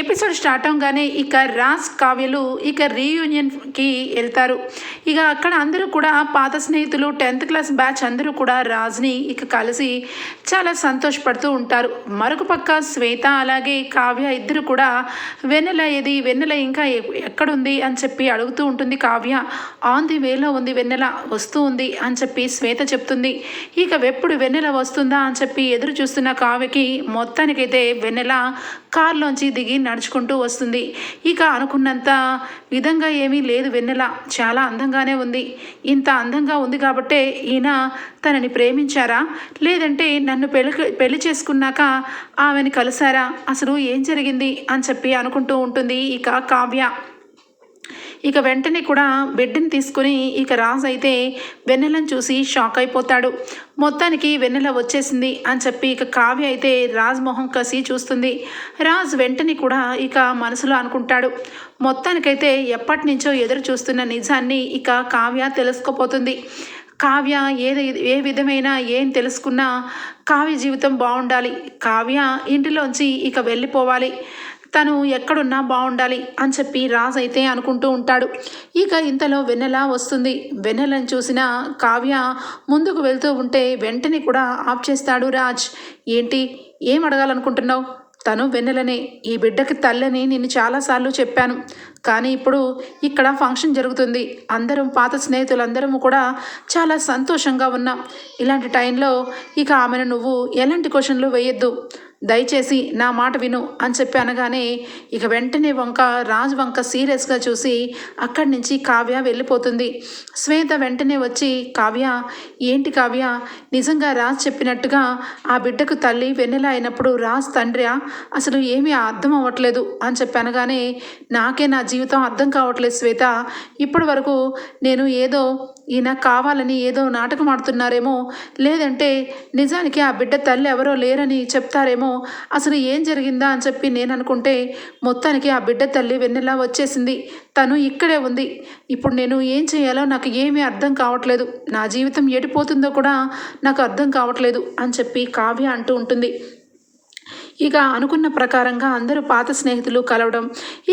Episode start అవగానే ఇక రాజ్ కావ్యలు ఇక రీయూనియన్కి వెళ్తారు. ఇక అక్కడ అందరూ కూడా పాత స్నేహితులు టెన్త్ క్లాస్ బ్యాచ్ అందరూ కూడా రాజ్ని ఇక కలిసి చాలా సంతోషపడుతూ ఉంటారు. మరొక పక్క శ్వేత అలాగే కావ్య ఇద్దరు కూడా వెన్నెల ఏది వెన్నెల ఇంకా ఎక్కడుంది అని చెప్పి అడుగుతూ ఉంటుంది. కావ్య ఆన్ ది వేలో ఉంది వెన్నెల వస్తూ ఉంది అని చెప్పి శ్వేత చెప్తుంది. ఇక ఎప్పుడు వెన్నెల వస్తుందా అని చెప్పి ఎదురు చూస్తున్న కావ్యకి మొత్తానికైతే వెన్నెల కారులోంచి దిగి నడుచుకుంటూ వస్తుంది. ఇక అనుకున్నంత విధంగా ఏమీ లేదు వెన్నెల. చాలా అందంగానే ఉంది. ఇంత అందంగా ఉంది కాబట్టే ఈయన తనని ప్రేమించారా? లేదంటే నన్ను పెళ్ళి పెళ్ళి చేసుకున్నాక ఆమెని కలిసారా అసలు ఏం జరిగింది? అని చెప్పి అనుకుంటూ ఉంటుంది ఇక కావ్య. ఇక వెంటనే కూడా బిడ్డని తీసుకుని ఇక రాజు అయితే వెన్నెలను చూసి షాక్ అయిపోతాడు. మొత్తానికి వెన్నెల వచ్చేసింది అని చెప్పి ఇక కావ్య అయితే రాజ్ మొహం కసి చూస్తుంది. రాజ్ వెంటనే కూడా ఇక మనసులో అనుకుంటాడు. మొత్తానికైతే ఎప్పటి నుంచో ఎదురు చూస్తున్న నిజాన్ని ఇక కావ్య తెలుసుకోపోతుంది. కావ్య ఏది ఏ విధమైన ఏం తెలుసుకున్నా కావ్య జీవితం బాగుండాలి. కావ్య ఇంటిలోంచి ఇక వెళ్ళిపోవాలి. తను ఎక్కడున్నా బాగుండాలి అని చెప్పి రాజ్ అయితే అనుకుంటూ ఉంటాడు. ఇక ఇంతలో వెన్నెల వస్తుంది. వెన్నెలను చూసిన కావ్య ముందుకు వెళ్తూ ఉంటే వెంటనే కూడా ఆఫ్ చేస్తాడు రాజ్. ఏంటి? ఏం అడగాలనుకుంటున్నావు? తను వెన్నెలనే ఈ బిడ్డకి తల్లని నేను చాలాసార్లు చెప్పాను. కానీ ఇప్పుడు ఇక్కడ ఫంక్షన్ జరుగుతుంది. అందరం పాత స్నేహితులందరము కూడా చాలా సంతోషంగా ఉన్నాం. ఇలాంటి టైంలో ఇక ఆమెను నువ్వు ఎలాంటి క్వశ్చన్లు వేయొద్దు. దయచేసి నా మాట విను అని చెప్పి అనగానే ఇక వెంటనే వంక రాజు వంక సీరియస్గా చూసి అక్కడి నుంచి కావ్య వెళ్ళిపోతుంది. శ్వేత వెంటనే వచ్చి కావ్య ఏంటి కావ్య? నిజంగా రాజ్ చెప్పినట్టుగా ఆ బిడ్డకు తల్లి వెన్నెల అయినప్పుడు రాజ్ తండ్రియా అసలు ఏమీ అర్థం అవ్వట్లేదు అని చెప్పి అనగానే నాకే నా జీవితం అర్థం కావట్లేదు శ్వేత. ఇప్పటి వరకు నేను ఏదో ఈయన కావాలని ఏదో నాటకం ఆడుతున్నారేమో లేదంటే నిజానికి ఆ బిడ్డ తల్లి ఎవరో లేరని చెప్తారేమో అసలు ఏం జరిగిందా అని చెప్పి నేను అనుకుంటే మొత్తానికి ఆ బిడ్డ తల్లి వెన్నెలా వచ్చేసింది. తను ఇక్కడే ఉంది. ఇప్పుడు నేను ఏం చేయాలో నాకు ఏమీ అర్థం కావట్లేదు. నా జీవితం ఎడిపోతుందో కూడా నాకు అర్థం కావట్లేదు అని చెప్పి కావ్య అంటూ ఉంటుంది. ఇక అనుకున్న ప్రకారంగా అందరూ పాత స్నేహితులు కలవడం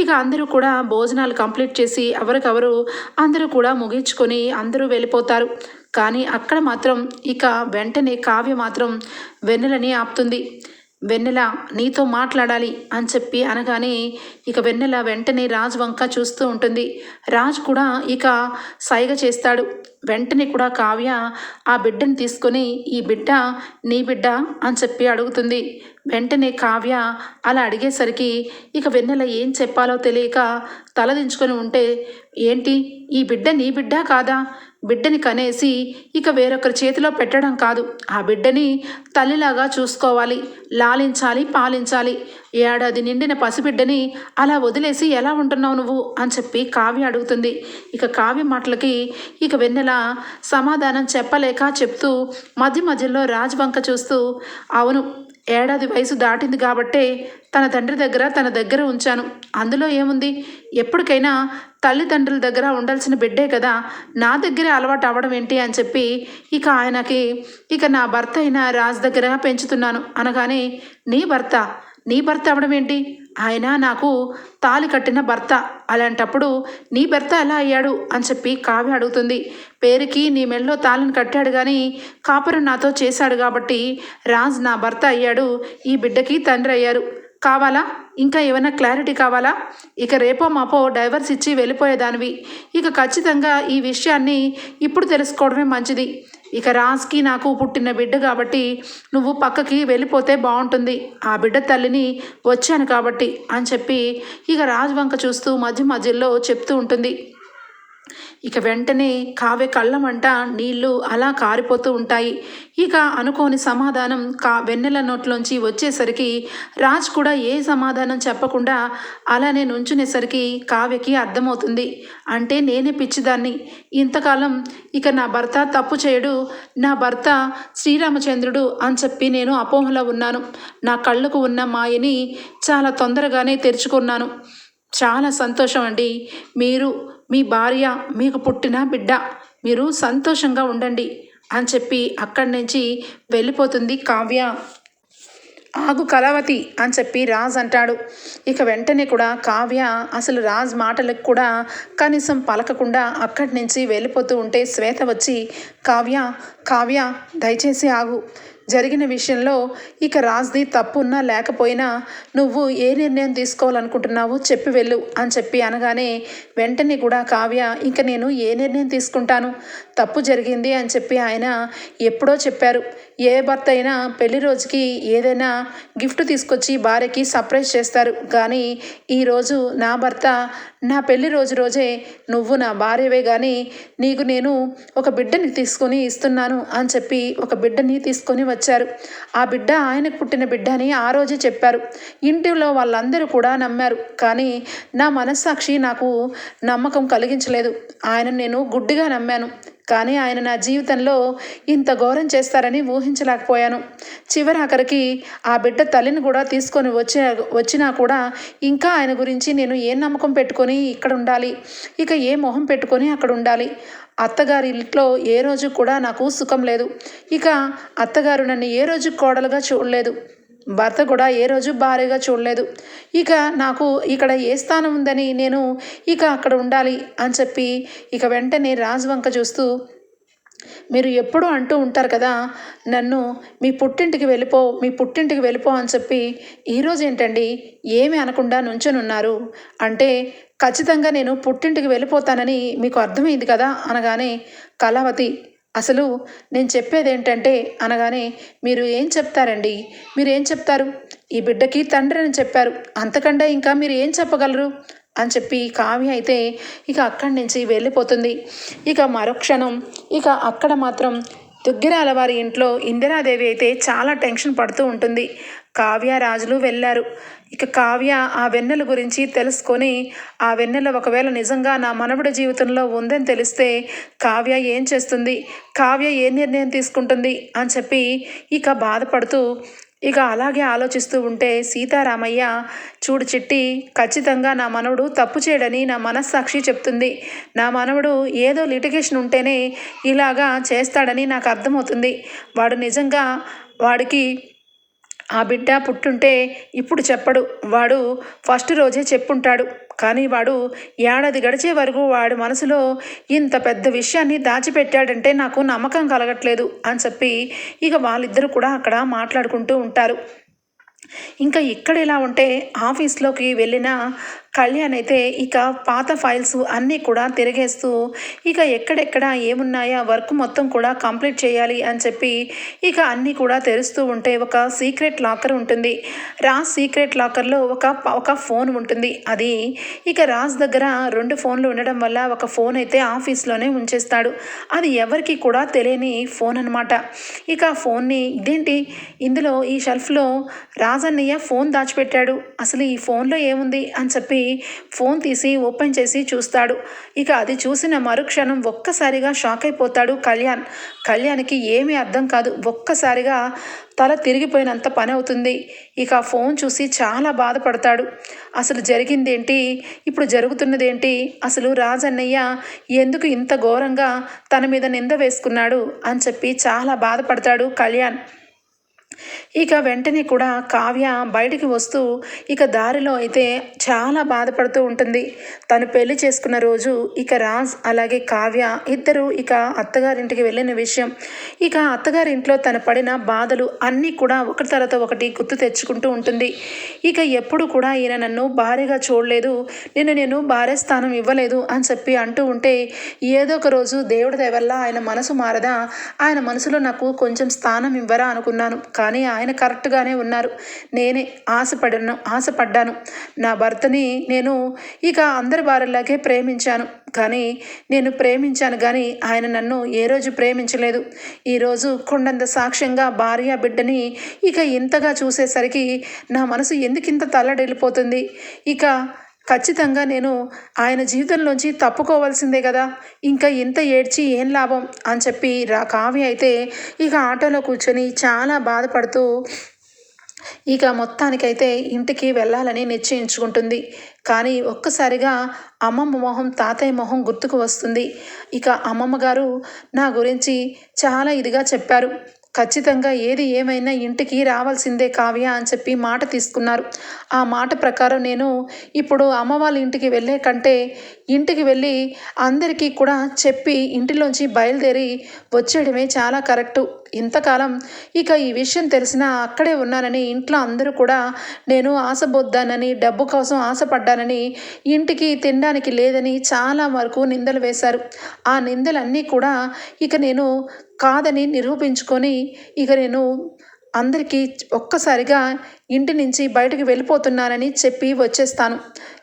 ఇక అందరూ కూడా భోజనాలు కంప్లీట్ చేసి ఎవరికెవరు అందరూ కూడా ముగించుకొని అందరూ వెళ్ళిపోతారు. కానీ అక్కడ మాత్రం ఇక వెంటనే కావ్య మాత్రం వెన్నెలని ఆపుతుంది. వెన్నెల నీతో మాట్లాడాలి అని చెప్పి అనగానే ఇక వెన్నెల వెంటనే రాజు వంక చూస్తూ ఉంటుంది. రాజు కూడా ఇక సైగ చేస్తాడు. వెంటనే కూడా కావ్య ఆ బిడ్డని తీసుకొని ఈ బిడ్డ నీ బిడ్డ అని చెప్పి అడుగుతుంది. వెంటనే కావ్య అలా అడిగేసరికి ఇక వెన్నెల ఏం చెప్పాలో తెలియక తలదించుకొని ఉంటే ఏంటి ఈ బిడ్డ నీ బిడ్డ కాదా? బిడ్డని కనేసి ఇక వేరొకరి చేతిలో పెట్టడం కాదు. ఆ బిడ్డని తల్లిలాగా చూసుకోవాలి లాలించాలి పాలించాలి. ఏడాది నిండిన పసిబిడ్డని అలా వదిలేసి ఎలా ఉంటున్నావు నువ్వు? అని చెప్పి కావ్య అడుగుతుంది. ఇక కావ్య మాటలకి ఇక వెన్నెల సమాధానం చెప్పలేక చెప్తూ మధ్య మధ్యలో రాజవంక చూస్తూ అవును ఏడాది వయసు దాటింది కాబట్టే తన తండ్రి దగ్గర తన దగ్గర ఉంచాను. అందులో ఏముంది? ఎప్పటికైనా తల్లిదండ్రుల దగ్గర ఉండాల్సిన బిడ్డే కదా. నా దగ్గరే అలవాటు అవ్వడం ఏంటి అని చెప్పి ఇక ఆయనకి ఇక నా భర్త అయిన రాజు దగ్గర పెంచుతున్నాను. అనగానే నీ భర్త నీ భర్త అవ్వడం ఏంటి? ఆయన నాకు తాలి కట్టిన భర్త. అలాంటప్పుడు నీ భర్త ఎలా అయ్యాడు? అని చెప్పి కావ్య అడుగుతుంది. పేరుకి నీ మెల్లో తాళిని కట్టాడు కానీ కాపురం నాతో చేశాడు కాబట్టి రాజ్ నా భర్త అయ్యాడు. ఈ బిడ్డకి తండ్రి అయ్యారు. కావాలా? ఇంకా ఏమైనా క్లారిటీ కావాలా? ఇక రేపో మాపో డైవర్స్ ఇచ్చి వెళ్ళిపోయేదానివి. ఇక ఖచ్చితంగా ఈ విషయాన్ని ఇప్పుడు తెలుసుకోవడమే మంచిది. ఇక రాజ్కి నాకు పుట్టిన బిడ్డ కాబట్టి నువ్వు పక్కకి వెళ్ళిపోతే బాగుంటుంది. ఆ బిడ్డ తల్లిని వచ్చాను కాబట్టి అని చెప్పి ఇక రాజ్ వంక చూస్తూ మధ్య మధ్యలో చెప్తూ ఉంటుంది. ఇక వెంటనే కావ్య కళ్ళమంట నీళ్ళు అలా కారిపోతూ ఉంటాయి. ఇక అనుకోని సమాధానం కా వెన్నెల నోట్లోంచి వచ్చేసరికి రాజ్ కూడా ఏ సమాధానం చెప్పకుండా అలానే నుంచునేసరికి కావ్యకి అర్థమవుతుంది. అంటే నేనే పిచ్చిదాన్ని. ఇంతకాలం ఇక నా భర్త తప్పు చేయడు. నా భర్త శ్రీరామచంద్రుడు అని చెప్పి నేను అపోహలో ఉన్నాను. నా కళ్ళకు ఉన్న మాయని చాలా తొందరగానే తెరుచుకున్నాను. చాలా సంతోషం అండి మీరు మీ భార్య మీకు పుట్టిన బిడ్డ మీరు సంతోషంగా ఉండండి అని చెప్పి అక్కడి నుంచి వెళ్ళిపోతుంది కావ్య. ఆగు కలవతి అని చెప్పి రాజ్ అంటాడు. ఇక వెంటనే కూడా కావ్య అసలు రాజ్ మాటలకు కూడా కనీసం పలకకుండా అక్కడి నుంచి వెళ్ళిపోతూ ఉంటే శ్వేత వచ్చి కావ్య కావ్య దయచేసి ఆగు. జరిగిన విషయంలో ఇక రాజ్ది తప్పున్నా లేకపోయినా నువ్వు ఏ నిర్ణయం తీసుకోవాలనుకుంటున్నావో చెప్పి వెళ్ళు అని చెప్పి అనగానే వెంటనే కూడా కావ్య ఇంక నేను ఏ నిర్ణయం తీసుకుంటాను? తప్పు జరిగింది అని చెప్పి ఆయన ఎప్పుడో చెప్పారు. ఏ భర్త అయినా పెళ్ళి రోజుకి ఏదైనా గిఫ్ట్ తీసుకొచ్చి భార్యకి సర్ప్రైజ్ చేస్తారు. కానీ ఈరోజు నా భర్త నా పెళ్ళి రోజు రోజే నువ్వు నా భార్యవే కానీ నీకు నేను ఒక బిడ్డని తీసుకొని ఇస్తున్నాను అని చెప్పి ఒక బిడ్డని తీసుకొని వచ్చారు. ఆ బిడ్డ ఆయనకు పుట్టిన బిడ్డ అని ఆ రోజే చెప్పారు. ఇంటిలో వాళ్ళందరూ కూడా నమ్మారు. కానీ నా మనస్సాక్షి నాకు నమ్మకం కలిగించలేదు. ఆయన నేను గుడ్డిగా నమ్మాను. కానీ ఆయన నా జీవితంలో ఇంత ఘోరం చేస్తారని ఊహించలేకపోయాను. చివరి ఆఖరికి ఆ బిడ్డ తల్లిని కూడా తీసుకొని వచ్చిన వచ్చినా కూడా ఇంకా ఆయన గురించి నేను ఏ నమ్మకం పెట్టుకొని ఇక్కడ ఉండాలి? ఇక ఏ మొహం పెట్టుకొని అక్కడ ఉండాలి? అత్తగారి ఇంట్లో ఏ రోజు కూడా నాకు సుఖం లేదు. ఇక అత్తగారు నన్ను ఏ రోజు కోడలుగా చూడలేదు. భర్త కూడా ఏ రోజు భారీగా చూడలేదు. ఇక నాకు ఇక్కడ ఏ స్థానం ఉందని నేను ఇక అక్కడ ఉండాలి అని చెప్పి ఇక వెంటనే రాజు వంక చూస్తూ మీరు ఎప్పుడూ అంటూ ఉంటారు కదా నన్ను మీ పుట్టింటికి వెళ్ళిపో మీ పుట్టింటికి వెళ్ళిపో అని చెప్పి ఈరోజు ఏంటండి ఏమి అనకుండా నుంచొని ఉన్నారు అంటే ఖచ్చితంగా నేను పుట్టింటికి వెళ్ళిపోతానని మీకు అర్థమైంది కదా అనగానే కళావతి అసలు నేను చెప్పేది ఏంటంటే అనగానే మీరు ఏం చెప్తారండి? మీరు ఏం చెప్తారు? ఈ బిడ్డకి తండ్రి అని చెప్పారు. అంతకంటే ఇంకా మీరు ఏం చెప్పగలరు? అని చెప్పి కావ్య అయితే ఇక అక్కడి నుంచి వెళ్ళిపోతుంది. ఇక మరుక్షణం ఇక అక్కడ మాత్రం దుగ్గిరాల వారి ఇంట్లో ఇందిరాదేవి అయితే చాలా టెన్షన్ పడుతూ ఉంటుంది. కావ్య రాజులు వెళ్ళారు. ఇక కావ్య ఆ వెన్నెల గురించి తెలుసుకొని ఆ వెన్నెల ఒకవేళ నిజంగా నా మనవడి జీవితంలో ఉందని తెలిస్తే కావ్య ఏం చేస్తుంది? కావ్య ఏ నిర్ణయం తీసుకుంటుంది? అని చెప్పి ఇక బాధపడుతూ ఇక అలాగే ఆలోచిస్తూ ఉంటే సీతారామయ్య చూడు చిట్టి ఖచ్చితంగా నా మనవడు తప్పు చేయడని నా మనస్సాక్షి చెప్తుంది. నా మనవడు ఏదో లిటిగేషన్ ఉంటేనే ఇలాగా చేస్తాడని నాకు అర్థమవుతుంది. వాడు నిజంగా వాడికి ఆ బిడ్డ పుట్టుంటే ఇప్పుడు చెప్పడు. వాడు ఫస్ట్ రోజే చెప్పుంటాడు. కానీ వాడు ఏడాది గడిచే వరకు వాడి మనసులో ఇంత పెద్ద విషయాన్ని దాచిపెట్టాడంటే నాకు నమ్మకం కలగట్లేదు అని చెప్పి ఇక వాళ్ళిద్దరూ కూడా అక్కడ మాట్లాడుకుంటూ ఉంటారు. ఇంకా ఇక్కడ ఎలా ఉంటే ఆఫీస్లోకి వెళ్ళిన కళ్యాణ్ అయితే ఇక పాత ఫైల్స్ అన్నీ కూడా తిరిగేస్తూ ఇక ఎక్కడెక్కడ ఏమున్నాయా వర్క్ మొత్తం కూడా కంప్లీట్ చేయాలి అని చెప్పి ఇక అన్నీ కూడా తెరుస్తూ ఉంటే ఒక సీక్రెట్ లాకర్ ఉంటుంది. రాజ్ సీక్రెట్ లాకర్లో ఒక ఒక ఫోన్ ఉంటుంది. అది ఇక రాజ్ దగ్గర రెండు ఫోన్లు ఉండడం వల్ల ఒక ఫోన్ అయితే ఆఫీస్లోనే ఉంచేస్తాడు. అది ఎవరికి కూడా తెలియని ఫోన్ అనమాట ఇక ఫోన్ని ఇదేంటి? ఇందులో ఈ షెల్ఫ్లో రాజ్ రాజన్నయ్య ఫోన్ దాచిపెట్టాడు. అసలు ఈ ఫోన్లో ఏముంది? అని చెప్పి ఫోన్ తీసి ఓపెన్ చేసి చూస్తాడు. ఇక అది చూసిన మరుక్షణం ఒక్కసారిగా షాక్ అయిపోతాడు కళ్యాణ్. కళ్యాణ్కి ఏమీ అర్థం కాదు. ఒక్కసారిగా తల తిరిగిపోయినంత పని అవుతుంది. ఇక ఫోన్ చూసి చాలా బాధపడతాడు. అసలు జరిగిందేంటి? ఇప్పుడు జరుగుతున్నదేంటి? అసలు రాజన్నయ్య ఎందుకు ఇంత ఘోరంగా తన మీద నింద వేసుకున్నాడు? అని చెప్పి చాలా బాధపడతాడు కళ్యాణ్. ఇక వెంటనే కూడా కావ్య బయటికి వస్తూ ఇక దారిలో అయితే చాలా బాధపడుతూ ఉంటుంది. తను పెళ్ళి చేసుకున్న రోజు ఇక రాజ్ అలాగే కావ్య ఇద్దరు ఇక అత్తగారింటికి వెళ్ళిన విషయం. ఇక అత్తగారింట్లో తను పడిన బాధలు అన్నీ కూడా ఒకటి తర్వాత ఒకటి గుర్తు తెచ్చుకుంటూ ఉంటుంది. ఇక ఎప్పుడు కూడా ఈయన నన్ను భార్యగా చూడలేదు. నిన్ను నేను భార్య స్థానం ఇవ్వలేదు అని చెప్పి అంటూ ఉంటే ఏదో ఒక రోజు దేవుడి దయ వల్ల ఆయన మనసు మారదా? ఆయన మనసులో నాకు కొంచెం స్థానం ఇవ్వరా అనుకున్నాను. కానీ కానీ ఆయన కరెక్ట్గానే ఉన్నారు. నేనే ఆశపడను ఆశపడ్డాను. నా భర్తని నేను ఇక అందరి వారిలాగే ప్రేమించాను. కానీ నేను ప్రేమించాను కానీ ఆయన నన్ను ఏ రోజు ప్రేమించలేదు. ఈరోజు కొండంత సాక్ష్యంగా భార్య బిడ్డని ఇక ఇంతగా చూసేసరికి నా మనసు ఎందుకింత తల్లడిల్లిపోతుంది? ఇక ఖచ్చితంగా నేను ఆయన జీవితంలోంచి తప్పుకోవాల్సిందే కదా. ఇంకా ఇంత ఏడ్చి ఏం లాభం? అని చెప్పి రా కావ్య అయితే ఇక ఆటోలో కూర్చొని చాలా బాధపడుతూ ఇక మొత్తానికైతే ఇంటికి వెళ్ళాలని నిశ్చయించుకుంటుంది. కానీ ఒక్కసారిగా అమ్మమ్మ మొహం తాతయ్య మొహం గుర్తుకు వస్తుంది. ఇక అమ్మమ్మ గారు నా గురించి చాలా ఇదిగా చెప్పారు. ఖచ్చితంగా ఏది ఏమైనా ఇంటికి రావాల్సిందే కావ్య అని చెప్పి మాట తీసుకున్నారు. ఆ మాట ప్రకారం నేను ఇప్పుడు అమ్మ వాళ్ళ ఇంటికి వెళ్ళే కంటే ఇంటికి వెళ్ళి అందరికీ కూడా చెప్పి ఇంటిలోంచి బయలుదేరి వచ్చేయడమే చాలా కరెక్టు. ఇంతకాలం ఇక ఈ విషయం తెలిసినా అక్కడే ఉన్నానని ఇంట్లో అందరూ కూడా నేను ఆశబొద్దానని డబ్బు కోసం ఆశపడ్డానని ఇంటికి తినడానికి లేదని చాలా వరకు నిందలు వేశారు. ఆ నిందలన్నీ కూడా ఇక నేను కాదని నిరూపించుకొని ఇక నేను అందరికీ ఒక్కసారిగా ఇంటి నుంచి బయటకు వెళ్ళిపోతున్నానని చెప్పి వచ్చేస్తాను.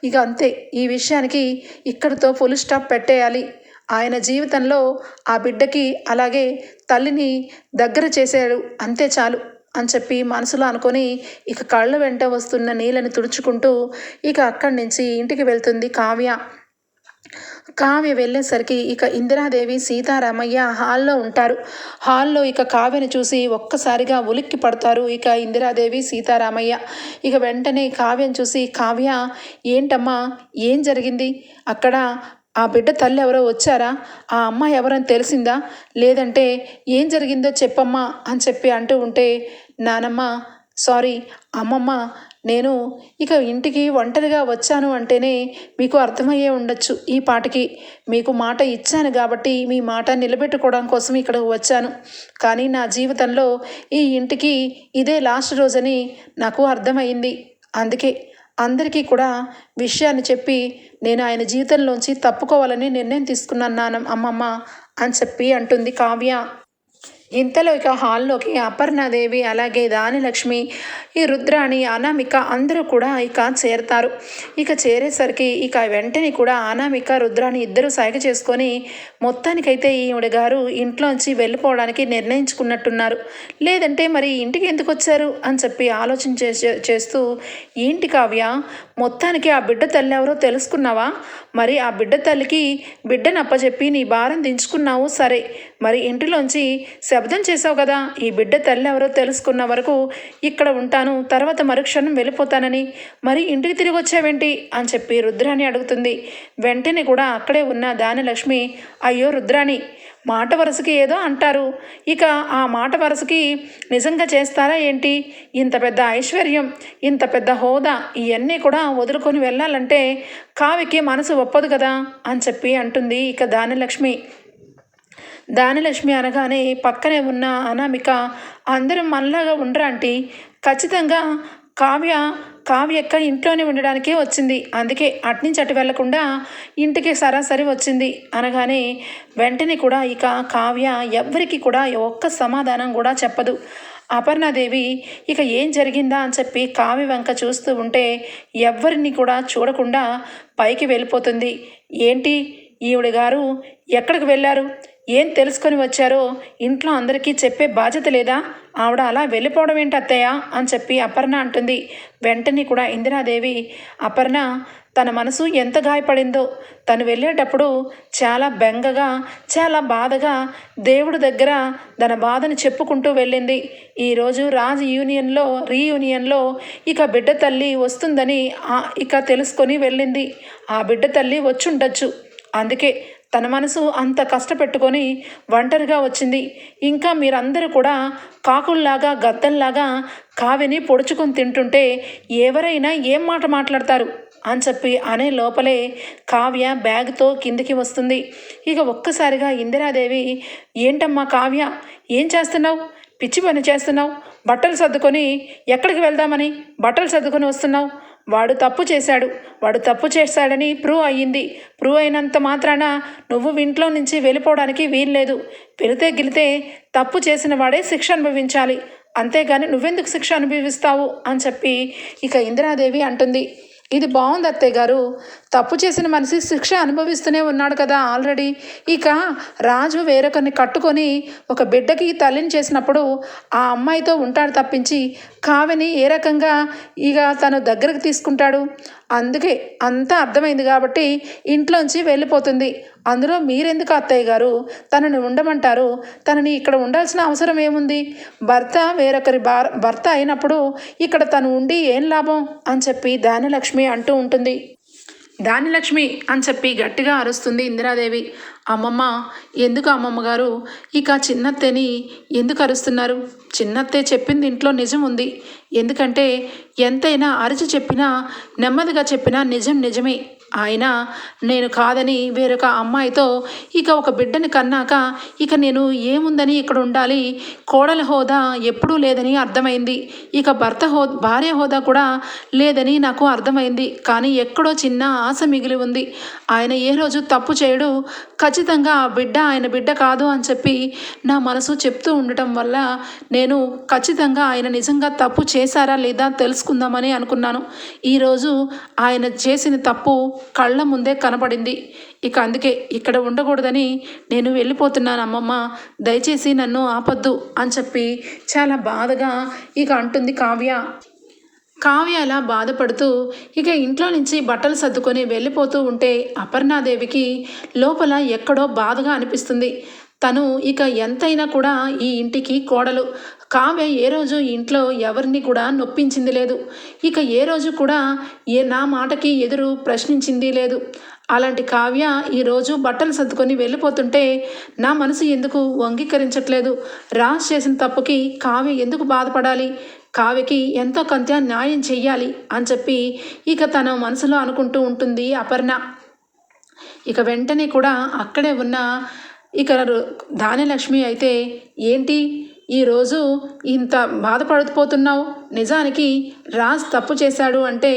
ఇక అంతే ఈ విషయానికి ఇక్కడితో ఫుల్ స్టాప్ పెట్టేయాలి. ఆయన జీవితంలో ఆ బిడ్డకి అలాగే తల్లిని దగ్గర చేశాడు అంతే చాలు అని చెప్పి మనసులో అనుకొని ఇక కళ్ళ వెంట వస్తున్న నీళ్ళని తుడుచుకుంటూ ఇక అక్కడి నుంచి ఇంటికి వెళ్తుంది కావ్య. కావ్య వెళ్ళేసరికి ఇక ఇందిరాదేవి సీతారామయ్య హాల్లో ఉంటారు. హాల్లో ఇక కావ్యని చూసి ఒక్కసారిగా ఉలిక్కి పడతారు ఇక ఇందిరాదేవి సీతారామయ్య. ఇక వెంటనే కావ్యం చూసి కావ్య ఏంటమ్మా ఏం జరిగింది? అక్కడ ఆ బిడ్డ తల్లి ఎవరో వచ్చారా? ఆ అమ్మ ఎవరని తెలిసిందా? లేదంటే ఏం జరిగిందో చెప్పమ్మా అని చెప్పి అంటూ ఉంటే నానమ్మ సారీ అమ్మమ్మ నేను ఇక ఇంటికి ఒంటరిగా వచ్చాను అంటేనే మీకు అర్థమయ్యే ఉండొచ్చు ఈ పాటకి. మీకు మాట ఇచ్చాను కాబట్టి మీ మాట నిలబెట్టుకోవడం కోసం ఇక్కడికి వచ్చాను. కానీ నా జీవితంలో ఈ ఇంటికి ఇదే లాస్ట్ రోజని నాకు అర్థమైంది అందుకే అందరికీ కూడా విషయాన్ని చెప్పి నేను ఆయన జీవితంలోంచి తప్పుకోవాలని నిర్ణయం తీసుకున్నాను నాన్న అమ్మమ్మ అని చెప్పి అంటుంది కావ్య. ఇంతలో ఇక హాల్లోకి అపర్ణాదేవి అలాగే దానిలక్ష్మి ఈ రుద్రాణి అనామిక అందరూ కూడా ఇక చేరతారు. ఇక చేరేసరికి ఇక వెంటనే కూడా అనామిక రుద్రాణి ఇద్దరు సైగ చేసుకొని మొత్తానికైతే ఈవిడ గారు ఇంట్లోంచి వెళ్ళిపోవడానికి నిర్ణయించుకున్నట్టున్నారు. లేదంటే మరి ఇంటికి ఎందుకు వచ్చారు? అని చెప్పి ఆలోచన చేస్తూ ఏంటి కావ్య మొత్తానికి ఆ బిడ్డ తల్లి ఎవరో తెలుసుకున్నావా? మరి ఆ బిడ్డ తల్లికి బిడ్డను అప్పచెప్పి నీ భారం దించుకున్నావు సరే. మరి ఇంటిలోంచి శబ్దం చేసావు కదా ఈ బిడ్డ తల్లి ఎవరో తెలుసుకున్న వరకు ఇక్కడ ఉంటాను తర్వాత మరుక్షణం వెళ్ళిపోతానని. మరి ఇంటికి తిరిగి వచ్చావేంటి? అని చెప్పి రుద్రాణి అడుగుతుంది. వెంటనే కూడా అక్కడే ఉన్న దానిలక్ష్మి అయ్యో రుద్రాణి మాట వరుసకి ఏదో అంటారు. ఇక ఆ మాట వరుసకి నిజంగా చేస్తారా ఏంటి? ఇంత పెద్ద ఐశ్వర్యం ఇంత పెద్ద హోదా ఇవన్నీ కూడా వదులుకొని వెళ్ళాలంటే కావికి మనసు ఒప్పదు కదా అని చెప్పి అంటుంది ఇక దానిలక్ష్మి దానిలక్ష్మి అనగానే పక్కనే ఉన్న అనామిక అందరూ మనలాగా ఉండరా ఖచ్చితంగా కావ్య కావ్యక్క ఇంట్లోనే ఉండడానికే వచ్చింది. అందుకే అట్నుంచి అటు వెళ్ళకుండా ఇంటికి సరాసరి వచ్చింది. అనగానే వెంటనే కూడా ఇక కావ్య ఎవ్వరికి కూడా ఒక్క సమాధానం కూడా చెప్పదు. అపర్ణాదేవి ఇక ఏం జరిగిందా అని చెప్పి కావ్య వంక చూస్తూ ఉంటే ఎవ్వరిని కూడా చూడకుండా పైకి వెళ్ళిపోతుంది. ఏంటి? ఈవిడ గారు ఎక్కడికి వెళ్ళారు? ఏం తెలుసుకొని వచ్చారో ఇంట్లో అందరికీ చెప్పే బాధ్యత లేదా? ఆవిడ అలా వెళ్ళిపోవడం ఏంటి అత్తయ్య? అని చెప్పి అపర్ణ అంటుంది. వెంటనే కూడా ఇందిరాదేవి అపర్ణ తన మనసు ఎంత గాయపడిందో. తను వెళ్ళేటప్పుడు చాలా బెంగగా చాలా బాధగా దేవుడి దగ్గర తన బాధను చెప్పుకుంటూ వెళ్ళింది. ఈరోజు రాజ్ యూనియన్లో రీయూనియన్లో ఇక బిడ్డ తల్లి వస్తుందని ఇక తెలుసుకొని వెళ్ళింది. ఆ బిడ్డ తల్లి వచ్చుండొచ్చు. అందుకే తన మనసు అంత కష్టపెట్టుకొని ఒంటరిగా వచ్చింది. ఇంకా మీరందరూ కూడా కాకుల్లాగా గద్దల్లాగా కావిని పొడుచుకొని తింటుంటే ఎవరైనా ఏం మాట మాట్లాడతారు అని చెప్పి అనే లోపలే కావ్య బ్యాగ్తో కిందికి వస్తుంది. ఇక ఒక్కసారిగా ఇందిరాదేవి ఏంటమ్మా కావ్య ఏం చేస్తున్నావు? పిచ్చి పని చేస్తున్నావు? బట్టలు సర్దుకొని ఎక్కడికి వెళ్దామని? బట్టలు సర్దుకొని వస్తున్నావు? వాడు తప్పు చేశాడు. వాడు తప్పు చేశాడని ప్రూవ్ అయ్యింది. ప్రూవ్ అయినంత మాత్రాన నువ్వు ఇంట్లో నుంచి వెళ్ళిపోవడానికి వీల్లేదు. వెళితే గిలితే తప్పు చేసిన వాడే శిక్ష అనుభవించాలి. అంతేగాని నువ్వెందుకు శిక్ష అనుభవిస్తావు? అని చెప్పి ఇక ఇందిరాదేవి అంటుంది. ఇది బాగుంది అత్తయ్య గారు. తప్పు చేసిన మనిషి శిక్ష అనుభవిస్తూనే ఉన్నాడు కదా ఆల్రెడీ. ఇక రాజు వేరొకరిని కట్టుకొని ఒక బిడ్డకి తల్లిని చేసినప్పుడు ఆ అమ్మాయితో ఉంటాడు తప్పించి కావిని ఏ రకంగా ఇక తను దగ్గరకు తీసుకుంటాడు? అందుకే అంతా అర్థమైంది కాబట్టి ఇంట్లోంచి వెళ్ళిపోతుంది. అందులో మీరెందుకు అత్తయ్య గారు? తనని ఉండమంటారు? తనని ఇక్కడ ఉండాల్సిన అవసరం ఏముంది? భర్త వేరొకరి భర్త అయినప్పుడు ఇక్కడ తను ఉండి ఏం లాభం? అని చెప్పి దానిలక్ష్మి అంటూ ఉంటుంది. దానిలక్ష్మి అని చెప్పి గట్టిగా అరుస్తుంది ఇందిరాదేవి. అమ్మమ్మ ఎందుకు అమ్మమ్మ గారు? ఇక చిన్నత్తెని ఎందుకు అరుస్తున్నారు? చిన్నత్తే చెప్పింది ఇంట్లో నిజం ఉంది. ఎందుకంటే ఎంతైనా అరిచి చెప్పినా నెమ్మదిగా చెప్పినా నిజం నిజమే. ఆయన నేను కాదని వేరొక అమ్మాయితో ఇక ఒక బిడ్డని కన్నాక ఇక నేను ఏముందని ఇక్కడ ఉండాలి? కోడల హోదా ఎప్పుడూ లేదని అర్థమైంది. ఇక భర్త హో భార్య హోదా కూడా లేదని నాకు అర్థమైంది. కానీ ఎక్కడో చిన్న ఆశ మిగిలి ఉంది. ఆయన ఏ రోజు తప్పు చేయడు. ఖచ్చితంగా ఆ బిడ్డ ఆయన బిడ్డ కాదు అని చెప్పి నా మనసు చెప్తూ ఉండటం వల్ల నేను ఖచ్చితంగా ఆయన నిజంగా తప్పు చేశారా లేదా తెలుసుకుందామని అనుకున్నాను. ఈరోజు ఆయన చేసిన తప్పు కళ్ళ ముందే కనపడింది. ఇక అందుకే ఇక్కడ ఉండకూడదని నేను వెళ్ళిపోతున్నాను అమ్మమ్మ. దయచేసి నన్ను ఆపద్దు అని చెప్పి చాలా బాధగా ఇక అంటుంది కావ్య. కావ్య అలా బాధపడుతూ ఇక ఇంట్లో నుంచి బట్టలు సర్దుకొని వెళ్ళిపోతూ ఉంటే అపర్ణాదేవికి లోపల ఎక్కడో బాధగా అనిపిస్తుంది. తను ఇక ఎంతైనా కూడా ఈ ఇంటికి కోడలు. కావ్య ఏ రోజు ఇంట్లో ఎవరిని కూడా నొప్పించింది లేదు. ఇక ఏ రోజు కూడా ఏ నా మాటకి ఎదురు ప్రశ్నించింది లేదు. అలాంటి కావ్య ఈరోజు బట్టలు సర్దుకొని వెళ్ళిపోతుంటే నా మనసు ఎందుకు అంగీకరించట్లేదు? రాజ్ చేసిన తప్పుకి కావ్య ఎందుకు బాధపడాలి? కావ్యకి ఎంతో కొంత న్యాయం చెయ్యాలి అని చెప్పి ఇక తన మనసులో అనుకుంటూ ఉంటుంది అపర్ణ. ఇక వెంటనే కూడా అక్కడే ఉన్న ఇక రు- ధాన్యలక్ష్మి అయితే ఏంటి? ఈరోజు ఇంత బాధపడిపోతున్నావు నిజానికి రాజ్ తప్పు చేశాడు అంటే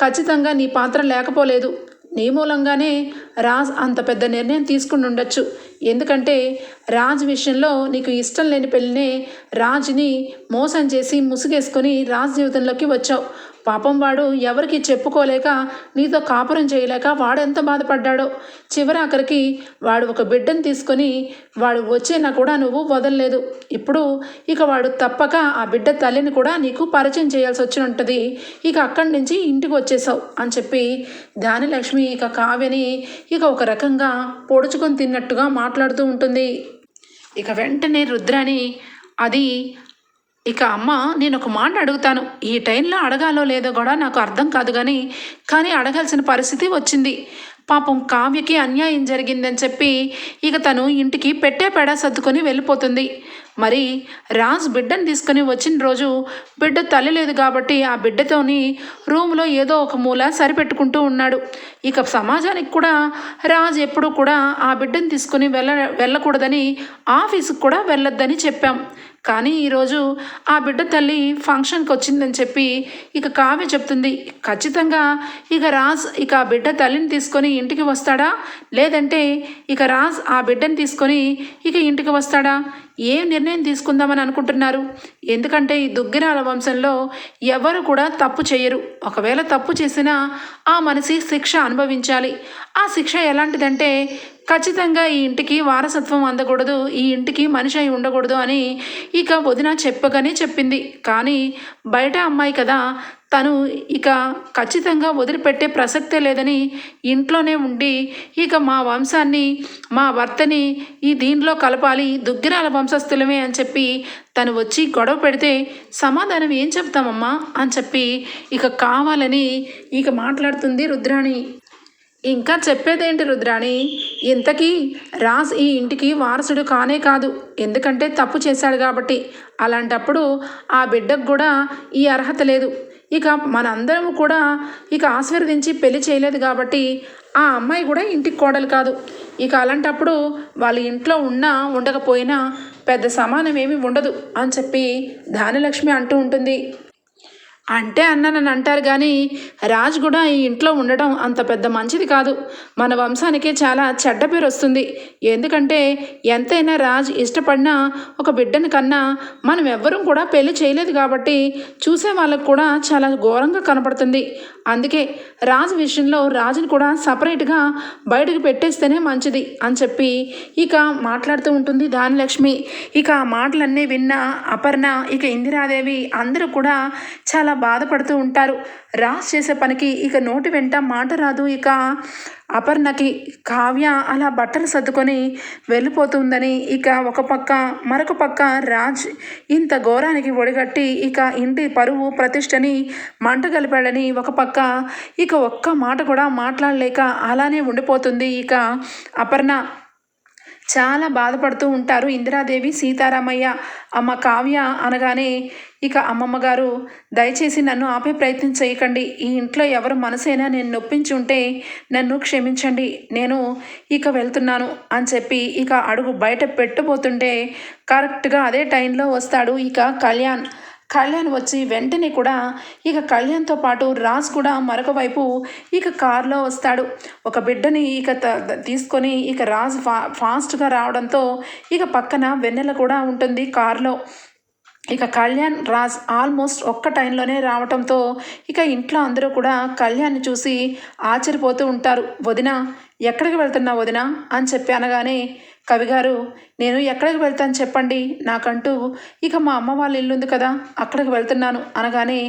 ఖచ్చితంగా నీ పాత్ర లేకపోలేదు. నీ మూలంగానే రాజ్ అంత పెద్ద నిర్ణయం తీసుకుని ఉండొచ్చు. ఎందుకంటే రాజ్ విషయంలో నీకు ఇష్టం లేని పెళ్ళినే రాజ్ని మోసం చేసి ముసుగేసుకొని రాజ్ జీవితంలోకి వచ్చావు. పాపం వాడు ఎవరికి చెప్పుకోలేక నీతో కాపురం చేయలేక వాడెంత బాధపడ్డాడో. చివరాఖరికి వాడు ఒక బిడ్డను తీసుకొని వాడు వచ్చేనా కూడా నువ్వు వదలలేదు. ఇప్పుడు ఇక వాడు తప్పక ఆ బిడ్డ తల్లిని కూడా నీకు పరిచయం చేయాల్సి వచ్చి ఉంటుంది ఇక అక్కడి నుంచి ఇంటికి వచ్చేసావు అని చెప్పి ధ్యానలక్ష్మి ఇక కావ్యని ఇక ఒక రకంగా పొడుచుకొని తిన్నట్టుగా మాట్లాడుతూ ఉంటుంది. ఇక వెంటనే రుద్రాని అది ఇక అమ్మ నేను ఒక మాట అడుగుతాను. ఈ టైంలో అడగాలో లేదో కూడా నాకు అర్థం కాదు కానీ కానీ అడగాల్సిన పరిస్థితి వచ్చింది. పాపం కావ్యకి అన్యాయం జరిగిందని చెప్పి ఇక తను ఇంటికి పెట్టే పెడా సర్దుకొని వెళ్ళిపోతుంది. మరి రాజ్ బిడ్డను తీసుకొని వచ్చిన రోజు బిడ్డ తల్లి లేదు కాబట్టి ఆ బిడ్డతోని రూమ్లో ఏదో ఒక మూల సరిపెట్టుకుంటూ ఉన్నాడు. ఇక సమాజానికి కూడా రాజ్ ఎప్పుడూ కూడా ఆ బిడ్డను తీసుకొని వెళ్ళ వెళ్ళకూడదని ఆఫీసుకు కూడా వెళ్ళొద్దని చెప్పాం. కానీ ఈరోజు ఆ బిడ్డ తల్లి ఫంక్షన్కి వచ్చిందని చెప్పి ఇక కావ్య చెప్తుంది. ఖచ్చితంగా ఇక రాజ్ ఇక ఆ బిడ్డ తల్లిని తీసుకొని ఇంటికి వస్తాడా? లేదంటే ఇక రాజ్ ఆ బిడ్డని తీసుకొని ఇక ఇంటికి వస్తాడా? ఏం నిర్ణయం తీసుకుందామని అనుకుంటున్నారు? ఎందుకంటే ఈ దుగ్గిరాల వంశంలో ఎవరు కూడా తప్పు చేయరు. ఒకవేళ తప్పు చేసినా ఆ మనిషి శిక్ష అనుభవించాలి. ఆ శిక్ష ఎలాంటిదంటే ఖచ్చితంగా ఈ ఇంటికి వారసత్వం అందకూడదు ఈ ఇంటికి మనిషి అయి ఉండకూడదు అని ఇక వదిన చెప్పగానే చెప్పింది. కానీ బయట అమ్మాయి కదా తను ఇక ఖచ్చితంగా వదిలిపెట్టే ప్రసక్తే లేదని ఇంట్లోనే ఉండి ఇక మా వంశాన్ని మా భర్తని ఈ దీనిలో కలపాలి దుగ్గిరాల వంశస్థులమే అని చెప్పి తను వచ్చి గొడవ పెడితే సమాధానం ఏం చెప్తామమ్మా అని చెప్పి ఇక కావాలని ఇక మాట్లాడుతుంది రుద్రాణి. ఇంకా చెప్పేదేంటి రుద్రాణి? ఇంతకీ రాజ్ ఈ ఇంటికి వారసుడు కానే కాదు ఎందుకంటే తప్పు చేశాడు కాబట్టి. అలాంటప్పుడు ఆ బిడ్డకు కూడా ఈ అర్హత లేదు. ఇక మనందరం కూడా ఇక ఆశీర్వదించి పెళ్ళి చేయలేదు కాబట్టి ఆ అమ్మాయి కూడా ఇంటికి కోడలు కాదు. ఇక అలాంటప్పుడు వాళ్ళ ఇంట్లో ఉన్నా ఉండకపోయినా పెద్ద సమానం ఏమి ఉండదు అని చెప్పి ధాన్యలక్ష్మి అంటూ ఉంటుంది. అంటే అన్నానని అంటారు కానీ రాజ్ కూడా ఈ ఇంట్లో ఉండడం అంత పెద్ద మంచిది కాదు. మన వంశానికే చాలా చెడ్డ పేరు వస్తుంది. ఎందుకంటే ఎంతైనా రాజ్ ఇష్టపడినా ఒక బిడ్డని కన్నా మనం ఎవ్వరూ కూడా పెళ్ళి చేయలేదు కాబట్టి చూసే వాళ్ళకు కూడా చాలా ఘోరంగా కనపడుతుంది. అందుకే రాజు విషయంలో రాజుని కూడా సపరేట్గా బయటకు పెట్టేస్తేనే మంచిది అని చెప్పి ఇక మాట్లాడుతూ ఉంటుంది దానిలక్ష్మి ఇక ఆ మాటలన్నీ విన్న అపర్ణ ఇక ఇందిరాదేవి అందరూ కూడా చాలా బాధపడుతూ ఉంటారు. రాజ్ చేసే పనికి ఇక నోటి వెంట మాట రాదు. ఇక అపర్ణకి కావ్య అలా బట్టలు సర్దుకొని వెళ్ళిపోతుందని ఇక ఒక పక్క మరొక పక్క రాజ్ ఇంత ఘోరానికి ఒడిగట్టి ఇక ఇంటి పరువు ప్రతిష్టని మంట గలిపాడని ఒక పక్క ఇక ఒక్క మాట కూడా మాట్లాడలేక అలానే ఉండిపోతుంది. ఇక అపర్ణ చాలా బాధపడుతూ ఉంటారు. ఇందిరాదేవి సీతారామయ్య అమ్మ కావ్య అనగానే ఇక అమ్మమ్మ గారు దయచేసి నన్ను ఆపే ప్రయత్నం చేయకండి. ఈ ఇంట్లో ఎవరు మనసైనా నేను నొప్పించి ఉంటే నన్ను క్షమించండి. నేను ఇక వెళ్తున్నాను అని చెప్పి ఇక అడుగు బయట పెట్టబోతుంటే కరెక్ట్గా అదే టైంలో వస్తాడు ఇక కళ్యాణ్. కళ్యాణ్ వచ్చి వెంటనే కూడా ఇక కళ్యాణ్తో పాటు రాజ్ కూడా మరొక వైపు ఇక కారులో వస్తాడు. ఒక బిడ్డని ఇక తీసుకొని ఇక రాజ్ ఫా ఫాస్ట్గా రావడంతో ఇక పక్కన వెన్నెల కూడా ఉంటుంది కారులో. ఇక కళ్యాణ్ రాజ్ ఆల్మోస్ట్ ఒక్క టైంలోనే రావటంతో ఇక ఇంట్లో అందరూ కూడా కళ్యాణ్ని చూసి ఆశ్చర్యపోతూ ఉంటారు. వదిన ఎక్కడికి వెళ్తున్నా వదిన? అని చెప్పి అనగానే కవిగారు నేను ఎక్కడికి వెళ్తాను చెప్పండి. నాకంటూ ఇక మా అమ్మ వాళ్ళ ఇల్లు ఉంది కదా అక్కడికి వెళ్తున్నాను. అనగానే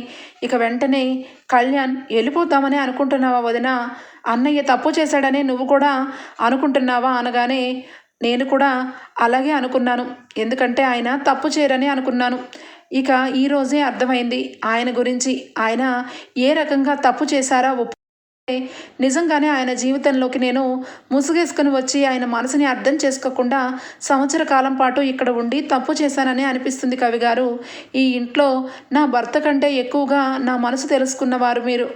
ఇక వెంటనే కళ్యాణ్ వెళ్ళిపోతామని అనుకుంటున్నావా వదిన? అన్నయ్య తప్పు చేశాడని నువ్వు కూడా అనుకుంటున్నావా? అనగానే నేను కూడా అలాగే అనుకున్నాను. ఎందుకంటే ఆయన తప్పు చేయరని అనుకున్నాను. ఇక ఈరోజే అర్థమైంది. ఆయన గురించి ఆయన ఏ రకంగా తప్పు చేశారా ఒప్పు నిజంగానే ఆయన జీవితంలోకి నేను ముసుగేసుకుని వచ్చి ఆయన మనసుని అర్థం చేసుకోకుండా సంవత్సర కాలం పాటు ఇక్కడ ఉండి తప్పు చేశానని అనిపిస్తుంది కవి గారు. ఈ ఇంట్లో నా భర్త కంటే ఎక్కువగా నా మనసు తెలుసుకున్నవారు మీరు.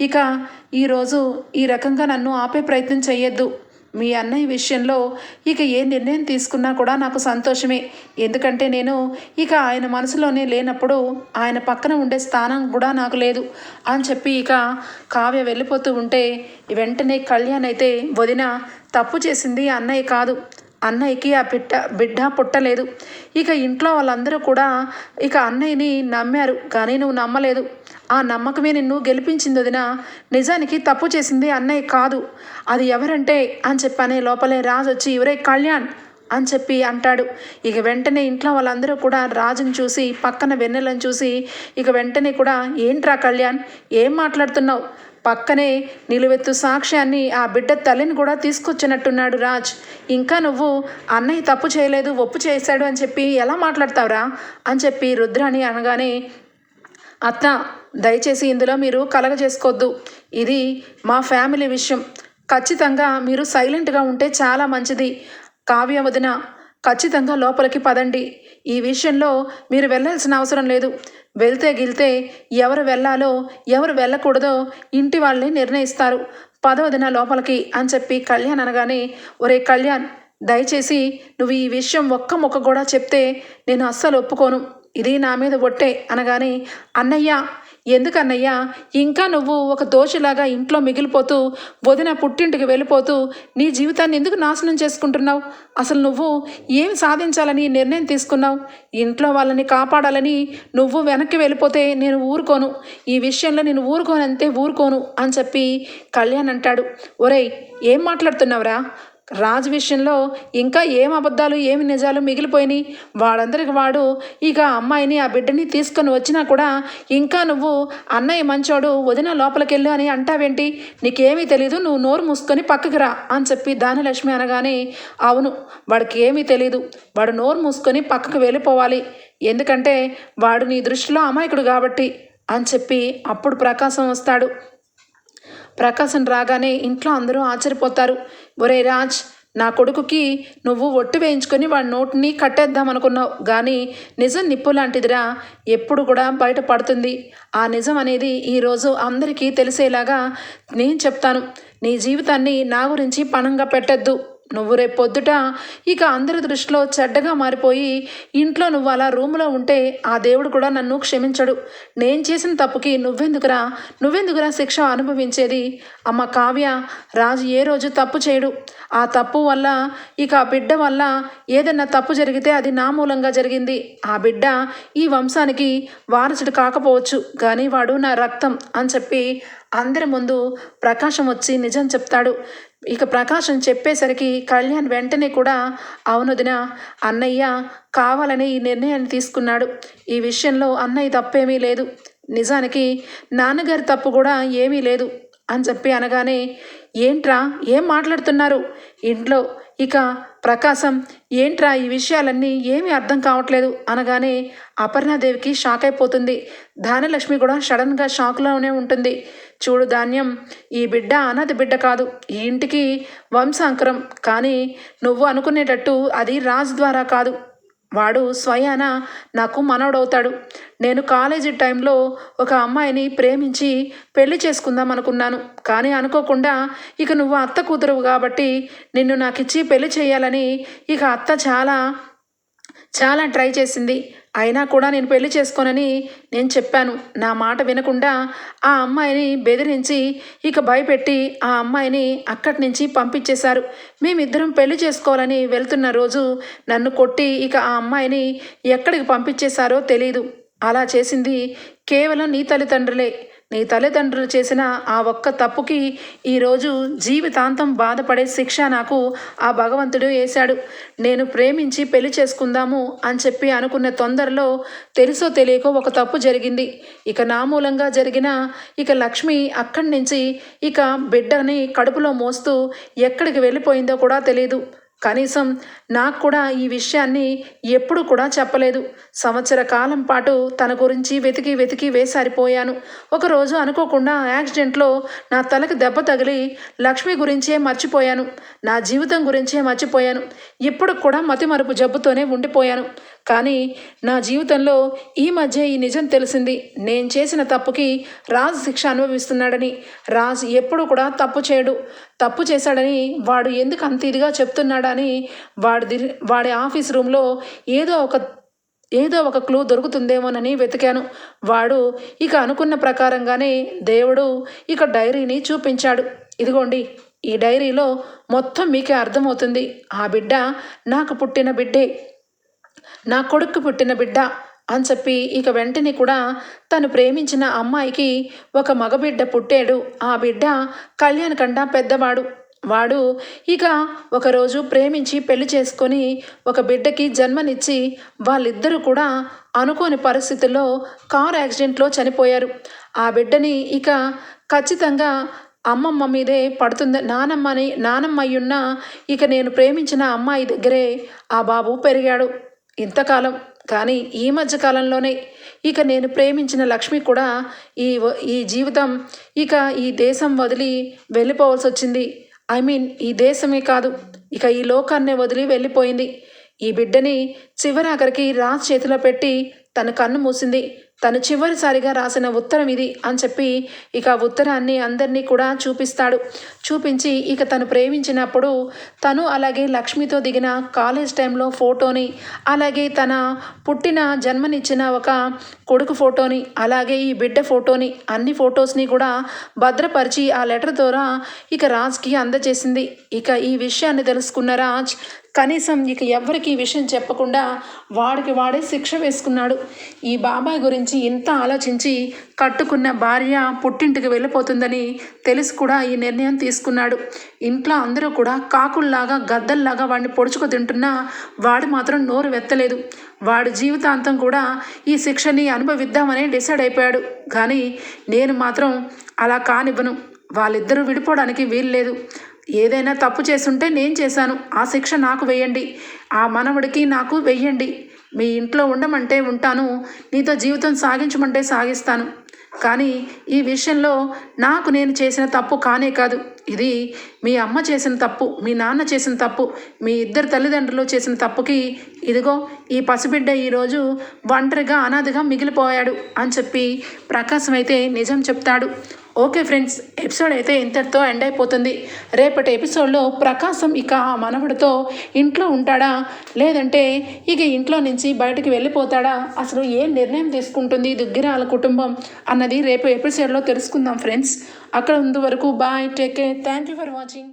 ఇక ఈరోజు ఈ రకంగా నన్ను ఆపే ప్రయత్నం చేయొద్దు మీ అన్నయ్య విషయంలో ఇక ఏ నిర్ణయం తీసుకున్నా కూడా నాకు సంతోషమే. ఎందుకంటే నేను ఇక ఆయన మనసులోనే లేనప్పుడు ఆయన పక్కన ఉండే స్థానం కూడా నాకు లేదు. అని చెప్పి ఇక కావ్య వెళ్ళిపోతూ ఉంటే వెంటనే కళ్యాణ్ అయితే వదిన తప్పు చేసింది అన్నయ్య కాదు. అన్నయ్యకి ఆ బిడ్డ బిడ్డ పుట్టలేదు. ఇక ఇంట్లో వాళ్ళందరూ కూడా ఇక అన్నయ్యని నమ్మారు కానీ నువ్వు నమ్మలేదు. ఆ నమ్మకమే నిన్ను గెలిపించింది వదిన. నిజానికి తప్పు చేసింది అన్నయ్య కాదు. అది ఎవరంటే అని చెప్పనే లోపలే రాజు వచ్చి ఎవరే కళ్యాణ్ అని చెప్పి అంటాడు. ఇక వెంటనే ఇంట్లో వాళ్ళందరూ కూడా రాజుని చూసి పక్కన వెన్నెలను చూసి ఇక వెంటనే కూడా ఏంట్రా కళ్యాణ్ ఏం మాట్లాడుతున్నావు? పక్కనే నిలువెత్తు సాక్ష్యాన్ని ఆ బిడ్డ తల్లిని కూడా తీసుకొచ్చినట్టున్నాడు రాజ్. ఇంకా నువ్వు అన్నయ్య తప్పు చేయలేదు ఒప్పు చేశాడు అని చెప్పి ఎలా మాట్లాడతావురా? అని చెప్పి రుద్రాని అనగానే అత్త దయచేసి ఇందులో మీరు కలగ చేసుకోవద్దు ఇది మా ఫ్యామిలీ విషయం. ఖచ్చితంగా మీరు సైలెంట్గా ఉంటే చాలా మంచిది. కావ్య వదిన ఖచ్చితంగా లోపలికి పదండి. ఈ విషయంలో మీరు వెళ్ళాల్సిన అవసరం లేదు. వెళ్తే గిల్తే ఎవరు వెళ్ళాలో ఎవరు వెళ్ళకూడదో ఇంటి వాళ్ళని నిర్ణయిస్తారు. పదవదిన లోపలికి అని చెప్పి కళ్యాణ్ అనగానే ఒరే కళ్యాణ్ దయచేసి నువ్వు ఈ విషయం ఒక్క ముక్క కూడా చెప్తే నేను అస్సలు ఒప్పుకోను. ఇది నా మీద ఒట్టే అనగానే అన్నయ్య ఎందుకన్నయ్యా? ఇంకా నువ్వు ఒక దోషిలాగా ఇంట్లో మిగిలిపోతూ వదిన పుట్టింటికి వెళ్ళిపోతూ నీ జీవితాన్ని ఎందుకు నాశనం చేసుకుంటున్నావు? అసలు నువ్వు ఏం సాధించాలని నిర్ణయం తీసుకున్నావు? ఇంట్లో వాళ్ళని కాపాడాలని నువ్వు వెనక్కి వెళ్ళిపోతే నేను ఊరుకోను. ఈ విషయంలో నేను ఊరుకోనంతే ఊరుకోను అని చెప్పి కళ్యాణ్ అంటాడు. ఒరేయ్ ఏం మాట్లాడుతున్నావురా? రాజు విషయంలో ఇంకా ఏం అబద్ధాలు ఏమి నిజాలు మిగిలిపోయినాయి? వాళ్ళందరికి వాడు ఇక అమ్మాయిని ఆ బిడ్డని తీసుకొని వచ్చినా కూడా ఇంకా నువ్వు అన్నయ్య మంచోడు వదిన లోపలికెళ్ళు అని అంటావేంటి? నీకేమీ తెలీదు నువ్వు నోరు మూసుకొని పక్కకి రా అని చెప్పి దానిలక్ష్మి అనగానే అవును వాడికి ఏమీ తెలీదు. వాడు నోరు మూసుకొని పక్కకు వెళ్ళిపోవాలి. ఎందుకంటే వాడు నీ దృష్టిలో అమాయకుడు కాబట్టి అని చెప్పి అప్పుడు ప్రకాశం వస్తాడు. ప్రకాశం రాగానే ఇంట్లో అందరూ ఆశ్చర్యపోతారు. ఒరే రాజ్ నా కొడుకుకి నువ్వు ఒట్టు వేయించుకొని వాడి నోటిని కట్టేద్దాం అనుకున్నావు కానీ నిజం నిప్పు లాంటిదిరా. ఎప్పుడు కూడా బయటపడుతుంది ఆ నిజం అనేది ఈరోజు అందరికీ తెలిసేలాగా నేను చెప్తాను. నీ జీవితాన్ని నా గురించి పణంగా పెట్టద్దు. నువ్వు రేపు పొద్దుట ఇక అందరి దృష్టిలో చెడ్డగా మారిపోయి ఇంట్లో నువ్వు అలా రూమ్లో ఉంటే ఆ దేవుడు కూడా నన్ను క్షమించడు. నేను చేసిన తప్పుకి నువ్వెందుకురా? నువ్వెందుకురా శిక్ష అనుభవించేది? అమ్మ కావ్య రాజు ఏ రోజు తప్పు చేయడు. ఆ తప్పు వల్ల ఇక ఆ బిడ్డ వల్ల ఏదన్నా తప్పు జరిగితే అది నా మూలంగా జరిగింది. ఆ బిడ్డ ఈ వంశానికి వారసుడు కాకపోవచ్చు కానీ వాడు నా రక్తం అని చెప్పి అందరి ముందు ప్రకాశం వచ్చి నిజం చెప్తాడు. ఇక ప్రకాశం చెప్పేసరికి కళ్యాణ్ వెంటనే కూడా అవునదిన అన్నయ్య కావాలని ఈ నిర్ణయాన్ని తీసుకున్నాడు. ఈ విషయంలో అన్నయ్య తప్పేమీ లేదు. నిజానికి నాన్నగారి తప్పు కూడా ఏమీ లేదు అని చెప్పి అనగానే ఏంట్రా? ఏం మాట్లాడుతున్నారు? ఇంట్లో ఇక ప్రకాశం ఏంట్రా ఈ విషయాలన్నీ ఏమీ అర్థం కావట్లేదు అనగానే అపర్ణాదేవికి షాక్ అయిపోతుంది. ధాన్యలక్ష్మి కూడా సడన్గా షాక్లోనే ఉంటుంది. చూడు ధాన్యం ఈ బిడ్డ అనాథ బిడ్డ కాదు. ఈ ఇంటికి వంశాంకరం. కానీ నువ్వు అనుకునేటట్టు అది రాజు ద్వారా కాదు. వాడు స్వయాన నాకు మనవడవుతాడు. నేను కాలేజీ టైంలో ఒక అమ్మాయిని ప్రేమించి పెళ్ళి చేసుకుందాం అనుకున్నాను. కానీ అనుకోకుండా ఇక నువ్వు అత్త కూతురువు కాబట్టి నిన్ను నాకు ఇచ్చి పెళ్ళి చేయాలని ఇక అత్త చాలా చాలా ట్రై చేసింది. అయినా కూడా నేను పెళ్ళి చేసుకోనని నేను చెప్పాను. నా మాట వినకుండా ఆ అమ్మాయిని బెదిరించి ఇక భయపెట్టి ఆ అమ్మాయిని అక్కడి నుంచి పంపించేశారు. మేమిద్దరం పెళ్ళి చేసుకోవాలని వెళ్తున్న రోజు నన్ను కొట్టి ఇక ఆ అమ్మాయిని ఎక్కడికి పంపించేశారో తెలియదు అలా చేసింది కేవలం నీ తల్లిదండ్రులే. నీ తల్లిదండ్రులు చేసిన ఆ ఒక్క తప్పుకి ఈరోజు జీవితాంతం బాధపడే శిక్ష నాకు ఆ భగవంతుడు వేశాడు. నేను ప్రేమించి పెళ్ళి చేసుకుందాము అని చెప్పి అనుకున్న తొందరలో తెలుసో తెలియకో ఒక తప్పు జరిగింది. ఇక నా మూలంగా జరిగిన ఇక లక్ష్మి అక్కడి నుంచి ఇక బిడ్డని కడుపులో మోస్తూ ఎక్కడికి వెళ్ళిపోయిందో కూడా తెలియదు కనీసం నాకు కూడా ఈ విషయాన్ని ఎప్పుడు కూడా చెప్పలేదు. సంవత్సర కాలం పాటు తన గురించి వెతికి వెతికి వేసారిపోయాను. ఒకరోజు అనుకోకుండా యాక్సిడెంట్లో నా తలకు దెబ్బ తగిలి లక్ష్మి గురించే మర్చిపోయాను. నా జీవితం గురించే మర్చిపోయాను. ఇప్పుడు కూడా మతిమరుపు జబ్బుతోనే ఉండిపోయాను. కానీ నా జీవితంలో ఈ మధ్య ఈ నిజం తెలిసింది. నేను చేసిన తప్పుకి రాజు శిక్ష అనుభవిస్తున్నాడని రాజు ఎప్పుడు కూడా తప్పు చేయడు. తప్పు చేశాడని వాడు ఎందుకు అంత ఇదిగా చెప్తున్నాడని వాడి వాడి ఆఫీస్ రూమ్లో ఏదో ఒక ఏదో ఒక క్లూ దొరుకుతుందేమోనని వెతికాను. వాడు ఇక అనుకున్న ప్రకారంగానే దేవుడు ఇక డైరీని చూపించాడు. ఇదిగోండి ఈ డైరీలో మొత్తం మీకే అర్థమవుతుంది. ఆ బిడ్డ నాకు పుట్టిన బిడ్డే. నా కొడుకు పుట్టిన బిడ్డ అని చెప్పి ఇక వెంటనే కూడా తను ప్రేమించిన అమ్మాయికి ఒక మగబిడ్డ పుట్టాడు. ఆ బిడ్డ కళ్యాణ్ కండా పెద్దవాడు. వాడు ఇక ఒకరోజు ప్రేమించి పెళ్ళి చేసుకొని ఒక బిడ్డకి జన్మనిచ్చి వాళ్ళిద్దరూ కూడా అనుకోని పరిస్థితుల్లో కార్ యాక్సిడెంట్లో చనిపోయారు. ఆ బిడ్డని ఇక ఖచ్చితంగా అమ్మమ్మ మీదే పడుతుంది. నానమ్మని నానమ్మ అయ్యున్న ఇక నేను ప్రేమించిన అమ్మాయి దగ్గరే ఆ బాబు పెరిగాడు. ఇంతకాలం కానీ ఈ మధ్యకాలంలోనే ఇక నేను ప్రేమించిన లక్ష్మి కూడా ఈ ఈ జీవితం ఇక ఈ దేశం వదిలి వెళ్ళిపోవాల్సి వచ్చింది. ఐ మీన్ ఈ దేశమే కాదు ఇక ఈ లోకాన్నే వదిలి వెళ్ళిపోయింది. ఈ బిడ్డని చివరాఖరికి రాజ్ చేతిలో పెట్టి తన కన్ను మూసింది. తను చివరిసారిగా రాసిన ఉత్తరం ఇది అని చెప్పి ఇక ఉత్తరాన్ని అందరినీ కూడా చూపిస్తాడు. చూపించి ఇక తను ప్రేమించినప్పుడు తను అలాగే లక్ష్మితో దిగిన కాలేజ్ టైంలో ఫోటోని అలాగే తన పుట్టిన జన్మనిచ్చిన ఒక కొడుకు ఫోటోని అలాగే ఈ బిడ్డ ఫోటోని అన్ని ఫొటోస్ని కూడా భద్రపరిచి ఆ లెటర్ ద్వారా ఇక రాజ్కి అందజేసింది. ఇక ఈ విషయాన్ని తెలుసుకున్న రాజ్ కనీసం ఇక ఎవరికి ఈ విషయం చెప్పకుండా వాడికి వాడే శిక్ష వేసుకున్నాడు. ఈ బాబాయ్ గురించి ఇంత ఆలోచించి కట్టుకున్న భార్య పుట్టింటికి వెళ్ళిపోతుందని తెలిసి కూడా ఈ నిర్ణయం తీసుకున్నాడు. ఇంట్లో అందరూ కూడా కాకుల్లాగా గద్దల్లాగా వాడిని పొడుచుకు తింటున్నా వాడు మాత్రం నోరు వెత్తలేదు. వాడి జీవితాంతం కూడా ఈ శిక్షని అనుభవిద్దామని డిసైడ్ అయిపోయాడు. కానీ నేను మాత్రం అలా కానివ్వను. వాళ్ళిద్దరూ విడిపోవడానికి వీల్లేదు. ఏదైనా తప్పు చేసుంటే నేను చేశాను. ఆ శిక్ష నాకు వేయండి. ఆ మనవడికి నాకు వెయ్యండి మీ ఇంట్లో ఉండమంటే ఉంటాను నీతో జీవితం సాగించమంటే సాగిస్తాను. కానీ ఈ విషయంలో నాకు నేను చేసిన తప్పు కానే కాదు. ఇది మీ అమ్మ చేసిన తప్పు మీ నాన్న చేసిన తప్పు మీ ఇద్దరు తల్లిదండ్రులు చేసిన తప్పుకి ఇదిగో ఈ పసిబిడ్డ ఈరోజు ఒంటరిగా అనాథగా మిగిలిపోయాడు అని చెప్పి ప్రకాశం అయితే నిజం చెప్తాడు. ఓకే ఫ్రెండ్స్ ఎపిసోడ్ అయితే ఇంతటితో ఎండ్ అయిపోతుంది. రేపటి ఎపిసోడ్లో ప్రకాశం ఇక ఆ మనవడితో ఇంట్లో ఉంటాడా? లేదంటే ఇక ఇంట్లో నుంచి బయటకు వెళ్ళిపోతాడా? అసలు ఏ నిర్ణయం తీసుకుంటుంది దుగ్గిరాల కుటుంబం అన్నది రేపు ఎపిసోడ్లో తెలుసుకుందాం ఫ్రెండ్స్. అక్కడ ఉంది వరకు bye take care. Thank you for watching.